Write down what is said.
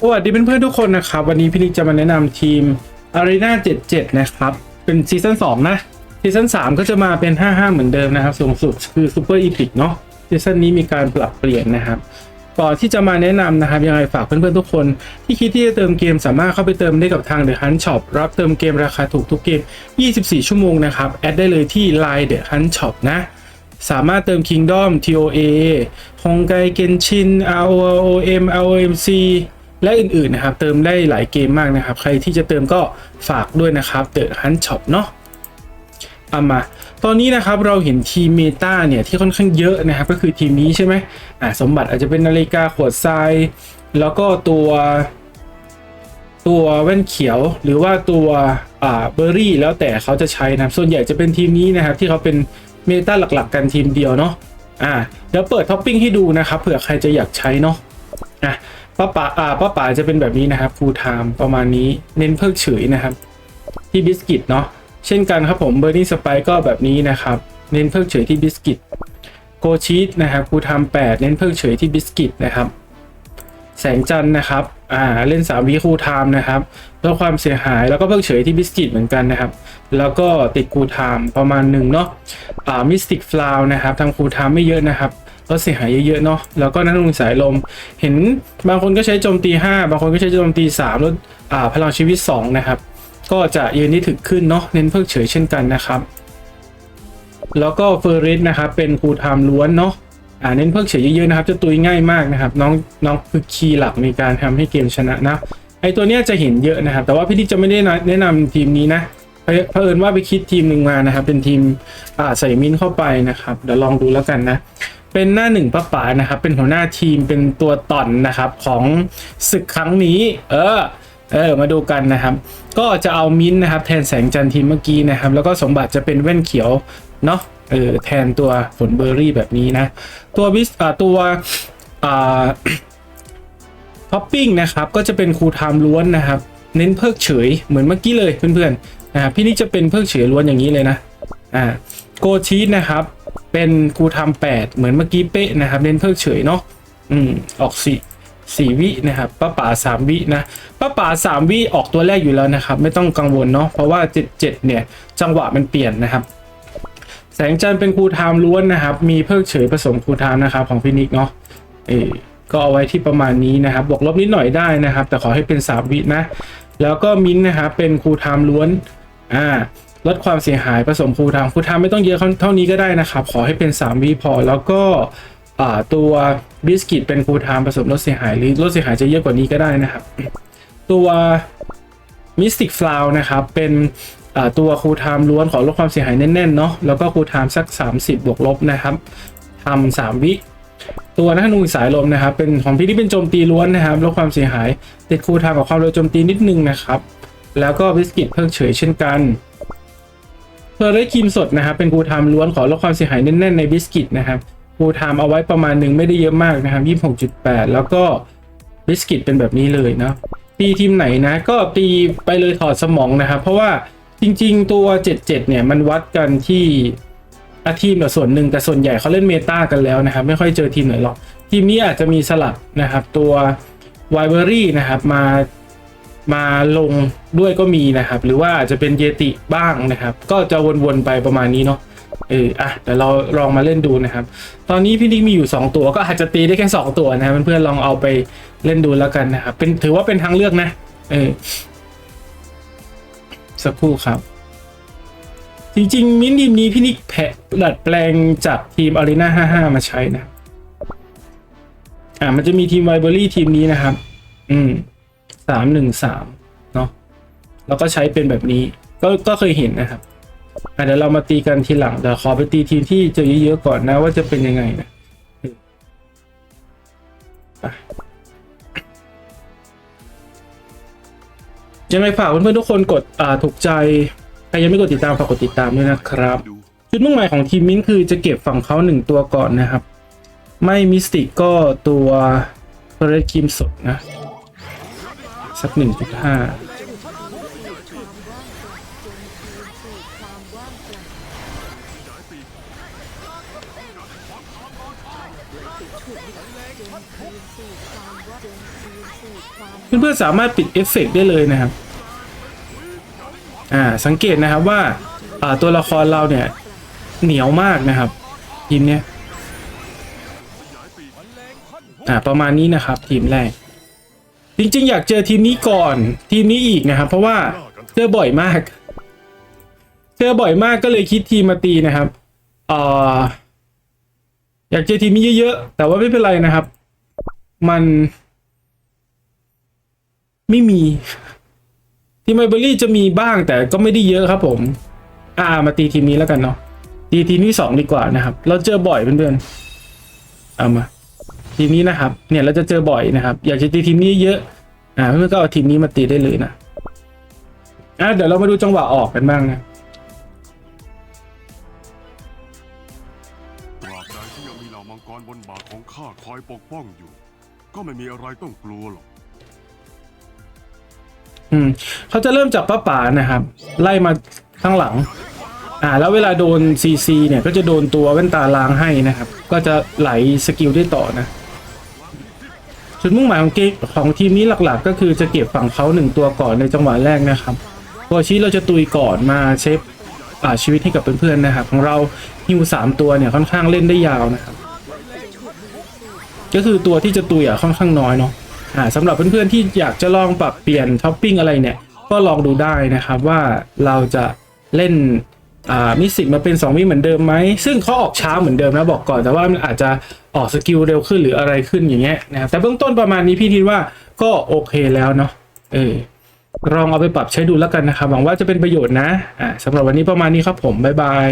สวัสดีเพื่อนๆทุกคนนะครับ วันนี้พี่นิกจะมาแนะนำทีม Arena 77 นะครับ เป็นซีซั่น2นะซีซั่น3 ก็จะมาเป็น 55 เหมือนเดิมนะครับสูงสุดคือ Super Epic เนาะซีซั่นนี้มีการปรับเปลี่ยนนะครับก่อนที่จะมาแนะนำนะครับ ยังไงฝากเพื่อนๆทุกคน ที่คิดที่จะเติมเกมสามารถเข้าไปเติมได้กับทาง The Hunt Shop รับเติมเกมราคาถูกทุกเกม 24 ชั่วโมงนะครับ แอดได้เลยที่ Line The Hunt Shop นะสามารถเติม Kingdom TOA ฮงไกเกนชิน ROM ROMC และอื่นๆนะครับเติมได้หลายเกมมากนะครับ ใครที่จะเติมก็ฝากด้วยนะครับ The Hunt Shop เนาะเอามา ตอนนี้นะครับเราเห็นทีมเมตาเนี่ยที่ค่อนข้างเยอะนะครับก็คือทีมนี้ใช่ไหมอ่าสมบัติอาจจะเป็นนาฬิกาขวดทราย แล้วก็ตัวตัวแว่นเขียวหรือว่าตัวอ่าเบอร์รี่แล้วแต่เขาจะใช้นะส่วนใหญ่จะเป็นทีมนี้นะครับที่เขาเป็นเมตาหลักๆ กันทีมเดียวเนาะอ่าเดี๋ยวเปิดท็อปปิ้งให้ดูนะครับเผื่อใครจะอยากใช้เนาะอะ ป้าป๋าอ่าป้าป๋าจะเป็นแบบนี้นะครับฟูลไทม์ประมาณนี้เน้นเพิกเฉยนะครับ ที่บิสกิตเนาะเช่นกันครับผมเบอร์นี่สไปก็แบบนี้นะครับ เน้นเพิกเฉยที่บิสกิตโกชีสนะครับฟูลไทม์แปดเน้นเพิกเฉยที่บิสกิตนะครับ แสงจันทร์นะครับอ่าเล่น3วิคูลไทม์นะครับลดความเสียหายแล้วก็เพิกเฉยที่บิสกิตเหมือนกันนะครับ แล้วก็ติดคูลไทม์ประมาณหนึ่งเนาะอ่ามิสติกฟลาวนะครับทำคูลไทม์ไม่เยอะนะครับ ลดเสียหายเยอะๆเนาะแล้วก็นักลงสายลม เห็นบางคนก็ใช้โจมตี 5 บางคนก็ใช้โจมตี3ลดอ่าพลังชีวิต 2 นะครับ ก็จะยืนที่ถึกขึ้นเนาะเน้นเพิกเฉยเช่นกันนะครับ แล้วก็เฟอร์เรสนะครับเป็นคูลไทม์ล้วนเนาะอ่าเน้นเพิกเฉยเยอะๆนะครับจะตุยง่ายมากนะครับ น้องน้องคือคีย์หลักในการทำให้เกมชนะนะไอตัวเนี้ยจะเห็นเยอะนะครับ แต่ว่าพี่ดิกจะไม่ได้แนะนำทีมนี้นะเผเผอิญว่าไปคิดทีมหนึ่งมานะครับ เป็นทีมอ่าใส่มินเข้าไปนะครับ เดี๋ยวลองดูแล้วกันนะ เป็นหน้าหนึ่งป้าป๋านะครับ เป็นหัวหน้าทีมเป็นตัวต่อนนะครับของศึกครั้งนี้ เออเออมาดูกันนะครับ ก็จะเอามิ้นท์นะครับ แทนแสงจันทร์ทีมเมื่อกี้นะครับ แล้วก็สมบัติจะเป็นแว่นเขียวเนาะเออแทนตัวผลเบอร์รี่แบบนี้นะ ตัววิสอ่าตัวอ่าท็อปปิ้งนะครับก็จะเป็นครูไทม์ล้วนนะครับ เน้นเพิกเฉยเหมือนเมื่อกี้เลยเพื่อนๆนะครับพี่นี่จะเป็นเพิกเฉยล้วนอย่างนี้เลยนะอ่าโกชีสนะครับ เป็นคูทม์แปดเหมือนเมื่อกี้เป๊ะนะครับเน้นเพิกเฉยเนาะอืมออกสี่สี่วินะครับป้าป่าสามวินะป้าป่าสามวิออกตัวแรกอยู่แล้วนะครับ ไม่ต้องกังวลเนาะเพราะว่าเจ็ดเจ็ดเนี่ยจังหวะมันเปลี่ยนนะครับ แสงจันทร์เป็นครูไทม์ล้วนนะครับ มีเพิกเฉยผสมครูไทม์นะครับของฟินิกเนาะเออก็เอาไว้ที่ประมาณนี้นะครับ บวกลบนิดหน่อยได้นะครับ แต่ขอให้เป็น3วินะแล้วก็มินนะครับเป็นครูไทม์ล้วนอ่า ลดความเสียหายผสมคูลไทม์คูลไทม์ไม่ต้องเยอะเท่านี้ก็ได้นะครับ ขอให้เป็น3วิพอ แล้วก็ตัวบิสกิตเป็นคูลไทม์ผสมลดเสียหายหรือลดเสียหายจะเยอะกว่านี้ก็ได้นะครับ ตัวมิสติกฟลาวนะครับ เป็นตัวคูลไทม์ล้วนขอลดความเสียหายแน่นๆเนาะแล้วก็คูลไทม์สัก 30 บวกลบนะครับทำสามวิ ตัวนักธนูสายลมนะครับ เป็นของพี่ที่เป็นโจมตีล้วนนะครับลดความเสียหาย ติดคูลไทม์กับความเร็วโจมตีนิดนึงนะครับ แล้วก็บิสกิตเพิ่งเฉยเช่นกัน เพอร์เรสครีมสดนะครับ เป็นคูลไทม์ล้วนขอลดความเสียหายแน่นๆในบิสกิตนะครับคูลไทม์เอาไว้ประมาณหนึ่งไม่ได้เยอะมากนะครับ26.8แปดแล้วก็บิสกิตเป็นแบบนี้เลยเนาะตีทีมไหนนะก็ตีไปเลยถอดสมองนะครับ เพราะว่าจริง ๆ ตัว 77 เนี่ยมันวัดกันที่อาทีมละส่วนหนึ่งแต่ส่วนใหญ่เขาเล่นเมตากันแล้วนะครับ ไม่ค่อยเจอทีมไหนหรอก ทีมนี้อาจจะมีสลับนะครับ ตัวไวเบอรี่นะครับ มา มาลงด้วยก็มีนะครับ หรือว่าอาจจะเป็นเยติบ้างนะครับ ก็จะวนๆไปประมาณนี้เนาะเอออะเดี๋ยวเราลองมาเล่นดูนะครับ ตอนนี้พี่นิกมีอยู่ 2 ตัวก็อาจจะตีได้แค่ 2 ตัวนะเพื่อนๆลองเอาไปเล่นดูแล้วกันนะครับเป็นถือว่าเป็นทางเลือกนะ เออสักครู่ครับ จริง ๆ มินิมนี้พี่นิกแพะดัดแปลงจากทีม Arena 55 มาใช้นะ อ่ามันจะมีทีมไวเบอรี่ทีมนี้นะครับ อืม สามหนึ่งสามเนาะแล้วก็ใช้เป็นแบบนี้ ก็ก็เคยเห็นนะครับเดี๋ยวเรามาตีกันทีหลังเดี๋ยวขอไปตีทีมที่เจอเยอะๆก่อนนะว่าจะเป็นยังไงนะยังไงฝากเพื่อนๆทุกคนกดอ่าถูกใจใครยังไม่กดติดตามฝากกดติดตามด้วยนะครับจุดมุ่งหมายของทีมมิ้นคือจะเก็บฝั่งเขาหนึ่งตัวก่อนนะครับ ไม่มิสติกก็ตัวเรดคิมสดนะ สักหนึ่งจุดห้าเพื่อนๆสามารถปิดเอฟเฟกต์ได้เลยนะครับ อ่า สังเกตนะครับว่าอ่าตัวละครเราเนี่ย เหนียวมากนะครับทีมเนี้ย อ่า ประมาณนี้นะครับ ทีมแรก จริงๆ อยากเจอทีมนี้ก่อนทีมนี้อีกนะครับ เพราะว่าเจอบ่อยมาก เจอบ่อยมากก็เลยคิดทีมมาตีนะครับอ่าอยากเจอทีมนี้เยอะๆ แต่ว่าไม่เป็นไรนะครับ มัน ไม่มี ทีมไมเบอรี่จะมีบ้างแต่ก็ไม่ได้เยอะครับ ผม อ่า มาตีทีมนี้แล้วกันเนาะตีทีมที่สองดีกว่านะครับ เราเจอบ่อยเพื่อนๆเอามา ทีมนี้นะครับ เนี่ยเราจะเจอบ่อยนะครับ อยากจะตีทีมนี้เยอะ อ่าเพื่อนๆก็เอาทีมนี้มาตีได้เลยนะอะเดี๋ยวเรามาดูจังหวะออกกันบ้างนะตราบใดที่ยังมีเหล่ามังกรบนบ่าของข้าคอยปกป้องอยู่ ก็ไม่มีอะไรต้องกลัวหรอกอืมเขาจะเริ่มจากป้าป๋านะครับ ไล่มาข้างหลัง อ่า แล้วเวลาโดนซีซีเนี่ยก็จะโดนตัวแว่นตาล้างให้นะครับ ก็จะไหลสกิลได้ต่อนะ จุดมุ่งหมายของเกมของทีมนี้หลักๆ ก็คือจะเก็บฝั่งเขาหนึ่งตัวก่อนในจังหวะแรกนะครับตัวชี้เราจะตุยก่อนมาเซฟอ่าชีวิตให้กับเพื่อนๆนะครับ ของเราฮิวสามตัวเนี่ยค่อนข้างเล่นได้ยาวนะครับ ก็คือตัวที่จะตุยอะค่อนข้างน้อยเนาะอ่าสำหรับเพื่อนๆที่อยากจะลองปรับเปลี่ยนท็อปปิ้งอะไรเนี่ยก็ลองดูได้นะครับว่าเราจะเล่น อ่ามิสิกมาเป็น 2 วิเหมือนเดิมไหม ซึ่งเขาออกช้าเหมือนเดิมนะบอกก่อน แต่ว่ามันอาจจะออกสกิลเร็วขึ้นหรืออะไรขึ้นอย่างเงี้ยนะครับแต่เบื้องต้นประมาณนี้พี่คิดว่าก็โอเคแล้วเนาะเออลองเอาไปปรับใช้ดูแล้วกันนะครับหวังว่าจะเป็นประโยชน์นะอ่าสำหรับวันนี้ประมาณนี้ครับผมบ๊ายบาย